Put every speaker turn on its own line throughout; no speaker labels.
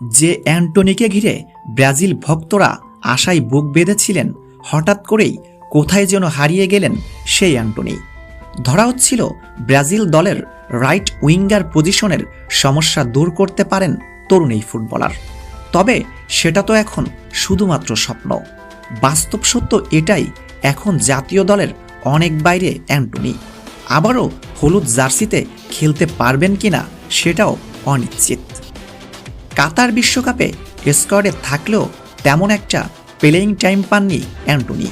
যে অ্যান্টনিকে ঘিরে ব্রাজিল ভক্তরা আশায় বুক বেঁধেছিলেন, হঠাৎ করেই কোথায় যেন হারিয়ে গেলেন সেই অ্যান্টনি। ধরা হচ্ছিল ব্রাজিল দলের রাইট উইঙ্গার পজিশনের সমস্যা দূর করতে পারেন তরুণ এই ফুটবলার। তবে সেটা তো এখন শুধুমাত্র স্বপ্ন। বাস্তব সত্য এটাই এখন জাতীয় দলের অনেক বাইরে অ্যান্টনি। আবারও হলুদ জার্সিতে খেলতে পারবেন কিনা সেটাও অনিশ্চিত। কাতার বিশ্বকাপে স্কোয়াডে থাকলেও তেমন একটা প্লেয়িং টাইম পাননি অ্যান্টনি।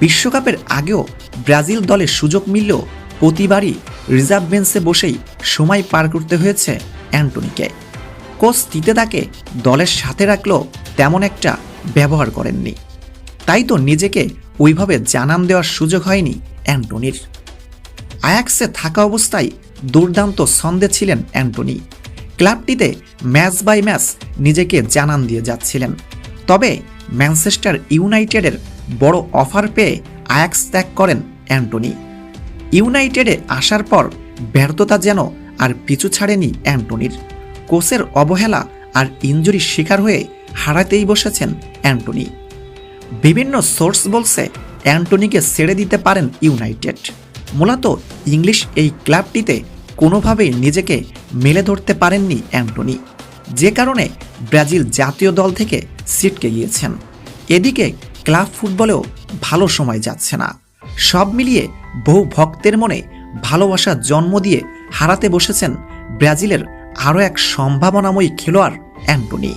বিশ্বকাপের আগেও ব্রাজিল দলে সুযোগ মিললেও প্রতিবারই রিজার্ভ বেঞ্চে বসেই সময় পার করতে হয়েছে অ্যান্টনিকে। কোচ তিতে তাকে দলের সাথে রাখলেও তেমন একটা ব্যবহার করেননি। তাই তো নিজেকে ওইভাবে জানান দেওয়ার সুযোগ হয়নি অ্যান্টনির। আয়াক্সে থাকা অবস্থায় দুর্দান্ত ছন্দে ছিলেন অ্যান্টনি। ক্লাবটিতে ম্যাচ বাই ম্যাচ নিজেকে জানান দিয়ে যাচ্ছিলেন। তবে ম্যানচেস্টার ইউনাইটেডের বড় অফার পেয়ে আয়াক্স ত্যাগ করেন অ্যান্টনি। ইউনাইটেডে আসার পর ব্যর্থতা যেন আর পিছু ছাড়েনি অ্যান্টনির। কোচের অবহেলা আর ইঞ্জুরির শিকার হয়ে হারাতেই বসেছেন অ্যান্টনি। বিভিন্ন সোর্স বলছে অ্যান্টনিকে ছেড়ে দিতে পারেন ইউনাইটেড। মূলত ইংলিশ এই ক্লাবটিতে কোনোভাবেই নিজেকে মেলে ধরতে পারেননি অ্যান্টনি। যে কারণে ব্রাজিল জাতীয় দল থেকে সিটকে গিয়েছেন। এদিকে ক্লাব ফুটবলেও ভালো সময় যাচ্ছে না। সব মিলিয়ে বহু ভক্তের মনে ভালোবাসা জন্ম দিয়ে হারাতে বসেছেন ব্রাজিলের আরও এক সম্ভাবনাময়ী খেলোয়াড় অ্যান্টনি।